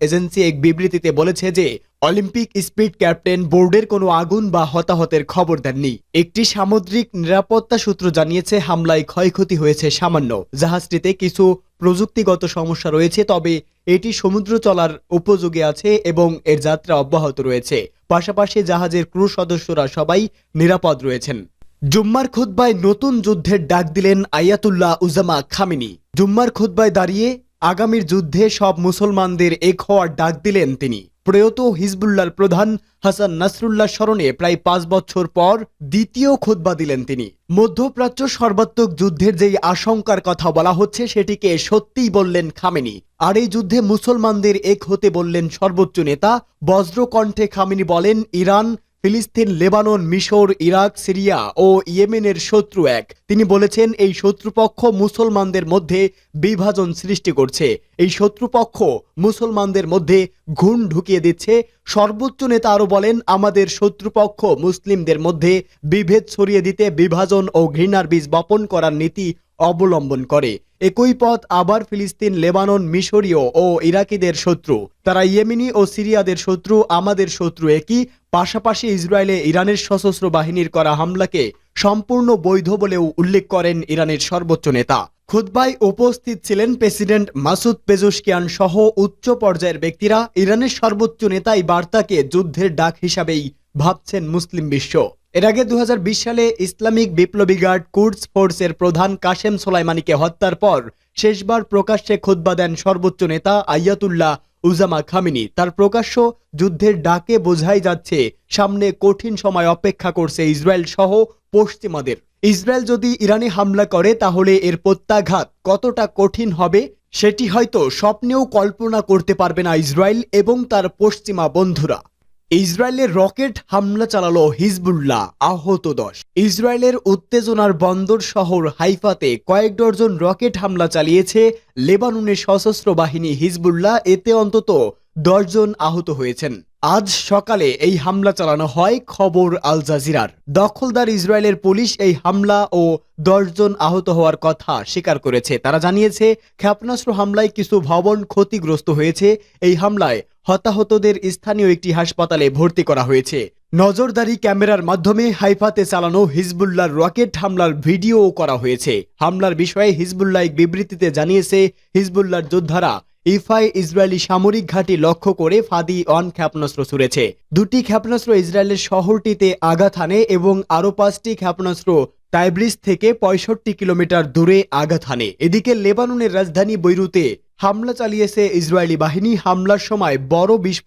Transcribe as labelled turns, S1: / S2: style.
S1: Agency এক বিবৃতিতে বলেছে যে, অলিম্পিক স্পিড ক্যাপ্টেন বোর্ডের কোনো আগুন বা হতাহতের খবর দেননি। একটি সামুদ্রিক নিরাপত্তা সূত্র জানিয়েছে, হামলায় ক্ষয়ক্ষতি হয়েছে সামান্য। জাহাজটিতে কিছু প্রযুক্তিগত সমস্যা রয়েছে, তবে এটি সমুদ্র চলার উপযোগী আছে এবং এর যাত্রা অব্যাহত রয়েছে। পাশাপাশি জাহাজের ক্রু সদস্যরা সবাই নিরাপদ রয়েছেন। জুম্মার খুদ্বায় নতুন যুদ্ধের ডাক দিলেন আয়াতুল্লাহ উজামা খামিনি। জুম্মার খুদ্বায় দাঁড়িয়ে আগামীর যুদ্ধে সব মুসলমানদের এক হওয়ার ডাক দিলেন তিনি। প্রয়াত হিজবুল্লাহর প্রধান হাসান নাসরুল্লাহ স্মরণে প্রায় পাঁচ বছর পর দ্বিতীয় খোদবা দিলেন তিনি। মধ্যপ্রাচ্য সর্বাত্মক যুদ্ধের যেই আশঙ্কার কথা বলা হচ্ছে, সেটিকে সত্যিই বললেন খামেনি। আর এই যুদ্ধে মুসলমানদের এক হতে বললেন সর্বোচ্চ নেতা বজ্রকণ্ঠে খামেনি বলেন, ইরান ফিলিস্তিন, লেবানন, মিশর, ইরাক, সিরিয়া ও ইয়েমেনের শত্রু এক। তিনি বলেছেন, এই শত্রুপক্ষ মুসলমানদের মধ্যে বিভাজন সৃষ্টি করছে। এই শত্রুপক্ষ মুসলমানদের মধ্যে ঘুণ ঢুকিয়ে দিচ্ছে। সর্বোচ্চ নেতা আরও বলেন, আমাদের শত্রুপক্ষ মুসলিমদের মধ্যে বিভেদ ছড়িয়ে দিতে বিভাজন ও ঘৃণার বীজ বপন করার নীতি অবলম্বন করে। একই পথ আবার ফিলিস্তিন, লেবানন, মিশরীয় ও ইরাকিদের শত্রু। তারা ইয়েমিনি ও সিরিয়াদের শত্রু, আমাদের শত্রু একই। পাশাপাশি ইসরায়েলে ইরানের সশস্ত্র বাহিনীর করা হামলাকে সম্পূর্ণ বৈধ বলেও উল্লেখ করেন ইরানের সর্বোচ্চ নেতা। খুতবায় উপস্থিত ছিলেন প্রেসিডেন্ট মাসুদ পেজোশকিয়ান সহ উচ্চ পর্যায়ের ব্যক্তিরা। ইরানের সর্বোচ্চ নেতা এই বার্তাকে যুদ্ধের ডাক হিসাবেই ভাবছেন মুসলিম বিশ্ব। এর আগে দু হাজার বিশ সালে ইসলামিক বিপ্লবী গার্ড কুডস ফোর্সের প্রধান কাশেম সোলাইমানিকে হত্যার পর শেষবার প্রকাশ্যে খুতবা দেন সর্বোচ্চ নেতা আয়াতুল্লাহ উজামা খামিনী তার প্রকাশ্য যুদ্ধের ডাকে বোঝাই যাচ্ছে, সামনে কঠিন সময় অপেক্ষা করছে ইসরায়েল সহ পশ্চিমাদের। ইসরায়েল যদি ইরানে হামলা করে, তাহলে এর প্রত্যাঘাত কতটা কঠিন হবে, সেটি হয়তো স্বপ্নেও কল্পনা করতে পারবে না ইসরায়েল এবং তার পশ্চিমা বন্ধুরা। ইসরায়েলের রকেট হামলা চালালো হিজবুল্লাহ, আহত দশ। ইসরায়েলের উত্তেজনার বন্দর শহর হাইফাতে কয়েক ডজন রকেট হামলা চালিয়েছে লেবাননের সশস্ত্র বাহিনী হিজবুল্লাহ। এতে অন্তত দশজন আহত হয়েছেন। আজ সকালে এই হামলা চালানো হয় খবর আল জাজিরার। দখলদার ইসরায়েলের পুলিশ এই হামলা ও দশজন আহত হওয়ার কথা স্বীকার করেছে। তারা জানিয়েছে, ক্ষেপণাস্ত্র হামলায় কিছু ভবন ক্ষতিগ্রস্ত হয়েছে। এই হামলায় হতাহতদের স্থানীয় একটি হাসপাতালে ভর্তি করা হয়েছে। নজরদারি ক্যামেরার মাধ্যমে হাইফাতে চালানো হিজবুল্লাহর রকেট হামলার ভিডিও করা হয়েছে। হামলার বিষয়ে হিজবুল্লাহ এক বিবৃতিতে জানিয়েছে, হিজবুল্লাহর যোদ্ধারা ইফাই ইসরায়েলি সামরিক ঘাঁটি লক্ষ্য করে ফাদি অন ক্ষেপণাস্ত্র ছুড়েছে। দুটি ক্ষেপণাস্ত্র ইসরায়েলের শহরটিতে আঘাত হানে এবং আরও পাঁচটি ক্ষেপণাস্ত্র টাইব্রিজ থেকে পঁয়ষট্টি কিলোমিটার দূরে আঘাত হানে। এদিকে লেবাননের রাজধানী বৈরুতে হামলা চালিয়েছে ইসরায়েলি বাহিনী। হামলার সময় বড় বিস্ফোরণ